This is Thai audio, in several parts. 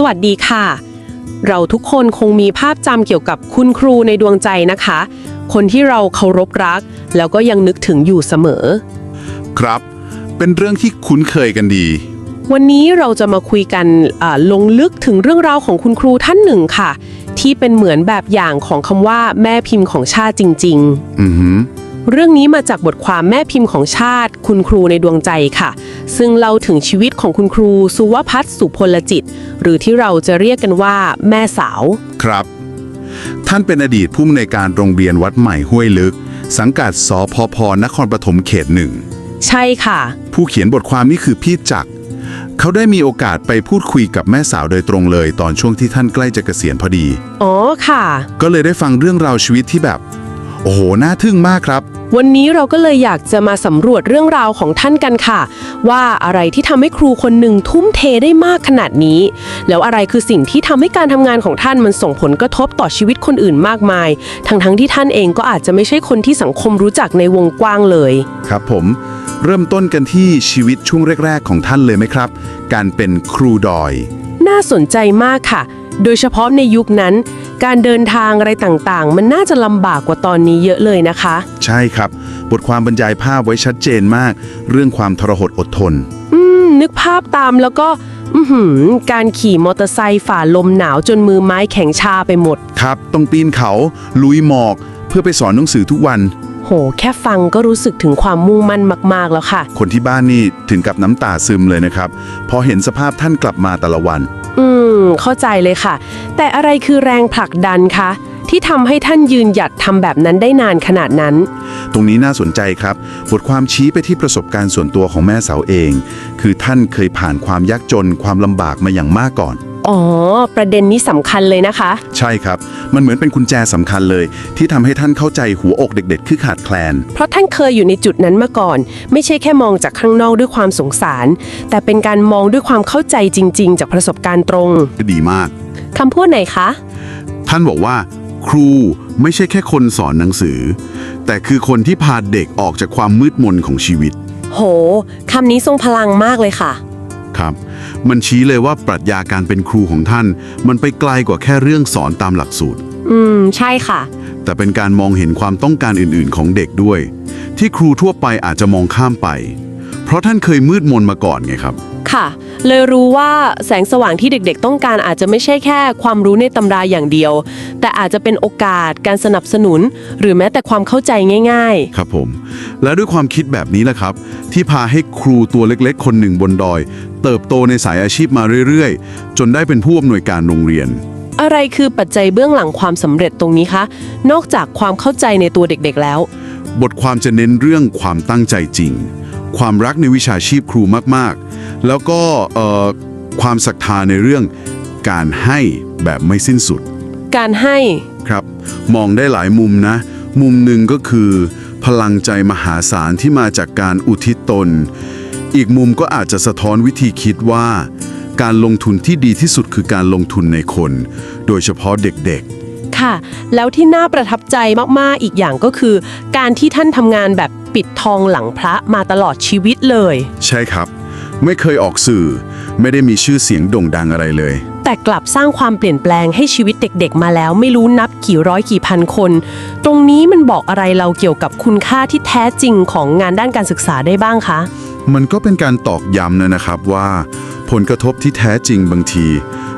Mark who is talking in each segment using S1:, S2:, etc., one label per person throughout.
S1: สวัสดีค่ะ เราทุกคนคงมีภาพจำเกี่ยวกับคุณครูในดวงใจนะคะ คนที่เราเคารพรัก แล้วก็ยังนึกถึงอยู่เสมอ
S2: ครับ เป็นเรื่องที่คุ้นเคยกันดี
S1: วันนี้เราจะมาคุยกันอ่าลงลึกถึงเรื่องราวของคุณครูท่านหนึ่งค่ะ ที่เป็นเหมือนแบบอย่างของคำว่าแม่พิมพ์ของชาติจริง ๆ
S2: อือหือ
S1: เรื่องนี้มาจากบทความแม่พิมพ์ของชาติ คุณครูในดวงใจค่ะ ซึ่งเล่าถึงชีวิตของคุณครูสุวพัฒน์สุพลจิต หรือที่เราจะเรียกกันว่าแม่สาว
S2: ครับ ท่านเป็นอดีตผู้อำนวยการโรงเรียนวัดใหม่ห้วยลึก สังกัดสพพนครปฐมเขตหนึ่ง
S1: ใช่ค่ะ
S2: ผู้เขียนบทความนี้คือพี่จักรเขาได้มีโอกาสไปพูดคุยกับแม่สาวโดยตรงเลย ตอนช่วงที่ท่านใกล้จะเกษียณพอดี
S1: อ๋อค่ะ
S2: ก็เลยได้ฟังเรื่องราวชีวิตที่แบบ โอ้โห น่าทึ่งมากครับ
S1: วันนี้เราก็เลยอยากจะมาสำรวจเรื่องราวของท่านกันค่ะ ว่าอะไรที่ทำให้ครูคนหนึ่งทุ่มเทได้มากขนาดนี้ แล้วอะไรคือสิ่งที่ทำให้การทำงานของท่านมันส่งผลกระทบต่อชีวิตคนอื่นมากมาย ทั้งๆที่ท่านเองก็อาจจะไม่ใช่คนที่สังคมรู้จักในวงกว้างเลย
S2: ครับผม เริ่มต้นกันที่ชีวิตช่วงแรก ๆ ของท่านเลยไหมครับ การเป็นครูดอย
S1: น่าสนใจมากค่ะ โดยเฉพาะในยุคนั้น การเดินทางอะไรต่างๆ มันน่าจะลำบากกว่าตอนนี้เยอะเลยนะคะ
S2: ใช่ครับ บทความบรรยายภาพไว้ชัดเจนมาก เรื่องความทรหดอดทน
S1: อืม นึกภาพตามแล้วก็ อือหือ การขี่มอเตอร์ไซค์ฝ่าลมหนาวจนมือไม้แข็งชาไปหมด
S2: ครับ ต้องปีนเขา ลุยหมอก เพื่อไปสอนหนังสือทุกวัน
S1: โห แค่ฟังก็รู้สึกถึงความมุ่งมั่นมาก ๆ แล้วค่ะ
S2: คนที่บ้านนี่ถึงกับน้ำตาซึมเลยนะครับ พอเห็นสภาพท่านกลับมาแต่ละวัน
S1: อืม เข้าใจเลยค่ะ แต่อะไรคือแรงผลักดันคะ ที่ทำให้ท่านยืนหยัดทำแบบนั้นได้นานขนาดนั้น
S2: ตรงนี้น่าสนใจครับ บทความชี้ไปที่ประสบการณ์ส่วนตัวของแม่สาวเอง คือท่านเคยผ่านความยากจนความลำบากมาอย่างมากก่อน
S1: อ๋อ ประเด็นนี้สำคัญเลยนะคะ
S2: ใช่ครับ มันเหมือนเป็นกุญแจสำคัญเลย ที่ทำให้ท่านเข้าใจหัวอกเด็กๆคือขาดแคลน
S1: เพราะท่านเคยอยู่ในจุดนั้นมาก่อน ไม่ใช่แค่มองจากข้างนอกด้วยความสงสาร แต่เป็นการมองด้วยความเข้าใจจริง ๆ จากประสบการณ์ตรง
S2: ดีมาก
S1: คำพูดไหนคะ
S2: ท่านบอกว่า ครูไม่ใช่แค่คนสอนหนังสือ แต่คือคนที่พาเด็กออกจากความมืดมนของชีวิต
S1: โห คำนี้ทรงพลังมากเลยค่ะ
S2: ครับ มันชี้เลยว่าปรัชญาการเป็นครูของท่าน มันไปไกลกว่าแค่เรื่องสอนตามหลักสูตร
S1: อืม ใช่ค่ะ
S2: แต่เป็นการมองเห็นความต้องการอื่น ๆ ของเด็กด้วย ที่ครูทั่วไปอาจจะมองข้ามไป เพราะท่านเคยมืดมนมาก่อนไงครับ
S1: ค่ะ เลยรู้ว่าแสงสว่างที่เด็กๆ ต้องการอาจจะไม่ใช่แค่ความรู้ในตำราอย่างเดียว แต่อาจจะเป็นโอกาสการสนับสนุน หรือแม้แต่ความเข้าใจง่าย
S2: ครับผม และด้วยความคิดแบบนี้แหละครับ ที่พาให้ครูตัวเล็กๆ คนหนึ่งบนดอย เติบโตในสายอาชีพมาเรื่อยๆ จนได้เป็นผู้อำนวยการโรงเรียน
S1: ๆ อะไรคือปัจจัยเบื้องหลังความสำเร็จตรงนี้คะนอกจากความเข้าใจในตัวเด็กๆแล้ว
S2: บทความจะเน้นเรื่องความตั้งใจจริง ความรักในวิชาชีพครูมากๆ แล้วก็เอ่อความศรัทธาในเรื่องการให้แบบไม่สิ้นสุด
S1: การให้
S2: ครับ มองได้หลายมุมนะ มุมหนึ่งก็คือ พลังใจมหาศาลที่มาจากการอุทิศตน อีกมุมก็อาจจะสะท้อนวิธีคิดว่า การลงทุนที่ดีที่สุดคือการลงทุนในคน โดยเฉพาะเด็ก
S1: ค่ะ แล้วที่น่าประทับใจมากๆอีกอย่างก็คือ การที่ท่านทำงานแบบปิดทองหลังพระมาตลอดชีวิตเลย
S2: ๆใช่ครับ ไม่เคยออกสื่อ ไม่ได้มีชื่อเสียงโด่งดังอะไรเลย
S1: แต่กลับสร้างความเปลี่ยนแปลงให้ชีวิตเด็กๆ มาแล้วไม่รู้นับกี่ร้อยกี่พันคน ตรงนี้มันบอกอะไรเราเกี่ยวกับคุณค่าที่แท้จริงของงานด้านการศึกษาได้บ้างคะ
S2: มันก็เป็นการตอกย้ำนะนะครับว่า ผลกระทบที่แท้จริงบางที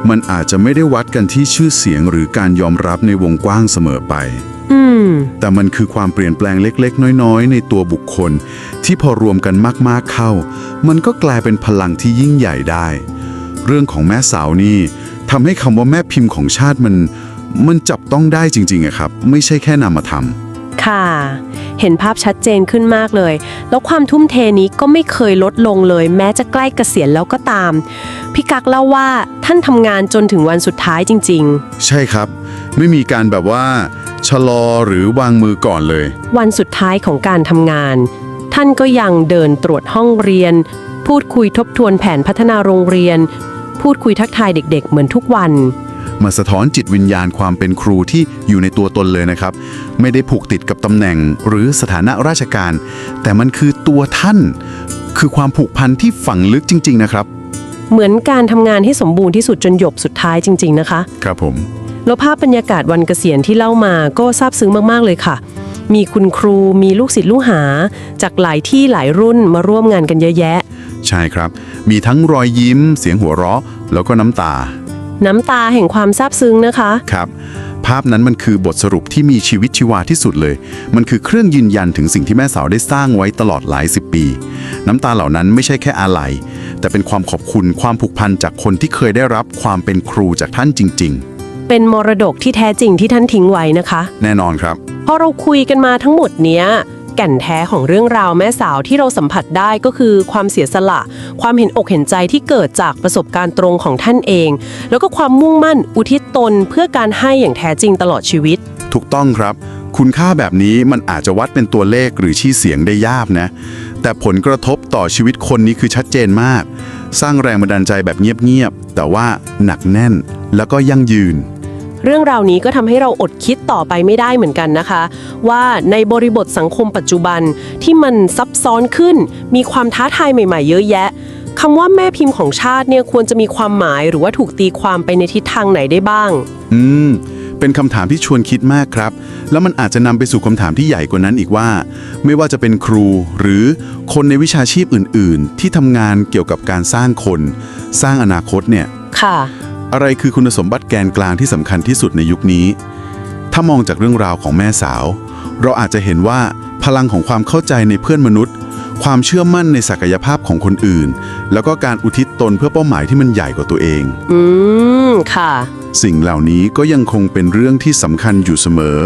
S2: มันอาจจะไม่ได้วัดกันที่ชื่อเสียงหรือการยอมรับในวงกว้างเสมอไป
S1: อืม
S2: แต่มันคือความเปลี่ยนแปลงเล็ก ๆ น้อย ๆ ในตัวบุคคล ที่พอรวมกันมาก ๆ เข้า มันก็กลายเป็นพลังที่ยิ่งใหญ่ได้ เรื่องของแม่สาวนี่ทำให้คำว่าแม่พิมพ์ของชาติมัน มันจับต้องได้จริงๆอะครับ ไม่ใช่แค่นามธรรม
S1: ค่ะ เห็นภาพชัดเจนขึ้นมากเลย แล้วความทุ่มเทนี้ก็ไม่เคยลดลงเลย แม้จะใกล้เกษียณแล้วก็ตาม พี่กักเล่าว่าท่านทำงานจนถึงวันสุดท้ายจริง
S2: ใช่ครับ ไม่มีการแบบว่า ชะลอหรือวางมือก่อนเลย
S1: ๆ วันสุดท้ายของการทำงาน ท่านก็ยังเดินตรวจห้องเรียน พูดคุยทบทวนแผนพัฒนาโรงเรียน พูดคุยทักทายเด็ก ๆ เหมือนทุกวัน
S2: มาสะท้อนจิตวิญญาณความเป็นครูที่อยู่ในตัวตนเลยนะครับ ไม่ได้ผูกติดกับตำแหน่งหรือสถานะราชการ แต่มันคือตัวท่าน คือความผูกพันที่ฝังลึกจริง ๆ นะครับ
S1: เหมือนการทำงานให้สมบูรณ์ที่สุดจนหยบสุดท้ายจริง ๆ นะคะ
S2: ครับผม
S1: แล้วภาพบรรยากาศวันเกษียณที่เล่ามาก็ซาบซึ้งมากๆเลยค่ะ มีคุณครู มีลูกศิษย์ลูกหา จากหลายที่หลายรุ่นมาร่วมงานกันเยอะแยะ
S2: ใช่ครับ มีทั้งรอยยิ้ม เสียงหัวเราะ แล้วก็น้ำตา
S1: น้ำตาแห่งความซาบซึ้งนะคะ
S2: ครับ ภาพนั้นมันคือบทสรุปที่มีชีวิตชีวาที่สุดเลย มันคือเครื่องยืนยันถึงสิ่งที่แม่สาวได้สร้างไว้ตลอดหลายสิบปี น้ำตาเหล่านั้นไม่ใช่แค่อาลัย แต่เป็นความขอบคุณความผูกพันจากคนที่เคยได้รับความเป็นครูจากท่านจริง
S1: เป็นมรดกที่แท้จริงที่ท่านทิ้งไว้นะคะ
S2: ๆแน่นอนครับ
S1: พ อเราคุยกันมาทั้งหมดเนี้ยแก่นแท้ของเรื่องราวแม่สาวที่เราสัมผัสได้ก็คือความเสียสละ ความเห็นอกเห็นใจที่เกิดจากประสบการณ์ตรงของท่านเอง แล้วก็ความมุ่งมั่นอุทิศตนเพื่อการให้อย่างแท้จริงตลอดชีวิต
S2: ถูกต้องครับ คุณค่าแบบนี้มันอาจจะวัดเป็นตัวเลขหรือชื่อเสียงได้ยากนะ แต่ผลกระทบต่อชีวิตคนนี้คือชัดเจนมาก สร้างแรงบันดาลใจแบบเงียบๆแต่ว่าหนักแน่นแล้วก็ยั่งยืน
S1: เรื่องราวนี้ก็ทำให้เราอดคิดต่อไปไม่ได้เหมือนกันนะคะ ว่าในบริบทสังคมปัจจุบันที่มันซับซ้อนขึ้น มีความท้าทายใหม่ ๆ เยอะแยะคำว่าแม่พิมพ์ของชาติเนี่ยควรจะมีความหมายหรือว่าถูกตีความไปในทิศทางไหนได้บ้าง
S2: อืม เป็นคำถามที่ชวนคิดมากครับ แล้วมันอาจจะนำไปสู่คำถามที่ใหญ่กว่านั้นอีกว่า ไม่ว่าจะเป็นครูหรือคนในวิชาชีพอื่น ๆ ที่ทำงานเกี่ยวกับการสร้างคน สร้างอนาคตเนี่ย
S1: ค่ะ
S2: อะไรคือคุณสมบัติแกนกลางที่สำคัญที่สุดในยุคนี้ ถ้ามองจากเรื่องราวของแม่สาว เราอาจจะเห็นว่าพลังของความเข้าใจในเพื่อนมนุษย์ ความเชื่อมั่นในศักยภาพของคนอื่น แล้วก็การอุทิศตนเพื่อเป้าหมายที่มันใหญ่กว่าตัวเอง
S1: อืม ค่ะ
S2: สิ่งเหล่านี้ก็ยังคงเป็นเรื่องที่สำคัญอยู่เสมอ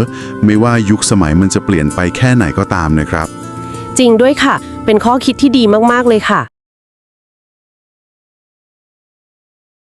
S2: ไม่ว่ายุคสมัยมันจะเปลี่ยนไปแค่ไหนก็ตามนะครับ
S1: จริงด้วยค่ะ เป็นข้อคิดที่ดีมาก ๆ เลยค่ะ